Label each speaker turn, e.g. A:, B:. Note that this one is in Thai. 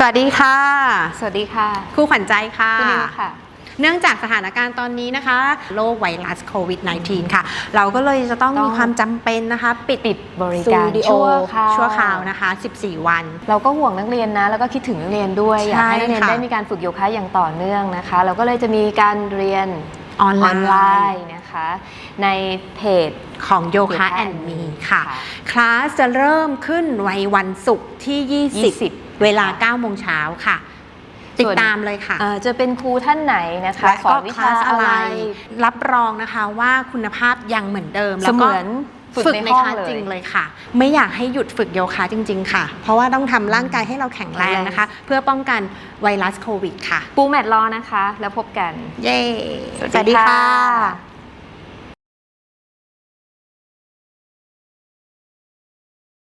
A: สวัสดีค่ะ
B: สวัสดีค่ะ
A: ครูขวัญใจค่ะ
B: คุณนิวค่ะ
A: เนื่องจากสถานการณ์ตอนนี้นะคะ โรคไวรัสโควิด -19 ค่ะ เราก็เลยจะต้อง
B: ต้อง
A: มีความจำเป็นนะคะ ปิด
B: ปิดบริ
A: ส
B: การ
A: ตูดิโอ
B: ชั่วคราว
A: ชั่วคราวนะคะ 14 วัน
B: เราก็ห่วงนักเรียนนะ แล้วก็คิดถึงนักเรียนด้วย อยากให้นักเรียน
A: ใช่ค่ะ
B: ได้มีการฝึกโยคะอย่างต่อเนื่องนะคะ เราก็เลยจะมีการเรียน
A: ออนไล
B: ออนไล
A: น์
B: น์นะคะในเพจ
A: ของโยคะ
B: Yoga
A: แอน
B: and
A: มี
B: Me
A: ค่ะ
B: ค่ะ
A: คลาสจะเริ่มขึ้นในวันศุกร์ที่ 20
B: 20
A: เวลา9โมงเช้าค่ะ ติดตามเลยค่ะ
B: เอ่อจะเป็นครูท่านไหนนะคะ
A: และ
B: สอ
A: ก็
B: นวิ
A: คลา
B: ชา
A: ส
B: อะ
A: อะไร
B: ไร
A: รับรองนะคะว่าคุณภาพยังเหมือนเดิม
B: เส
A: แล้วก็
B: มือนฝึก
A: ฝึก
B: ใน
A: ใน
B: ห้อง
A: คลาส
B: เลย
A: จริงเลยค่ะ ไม่อยากให้หยุดฝึกโยคะจริง ๆ ค่ะ เพราะว่าต้องทำร่างกายให้เราแข็งแรงนะคะ เพื่อป้องกันไวรัสโควิดค่ะ
B: ปูแมทรอนะคะ แล้วพบกัน
A: เย้
B: สวัสดีค่ะ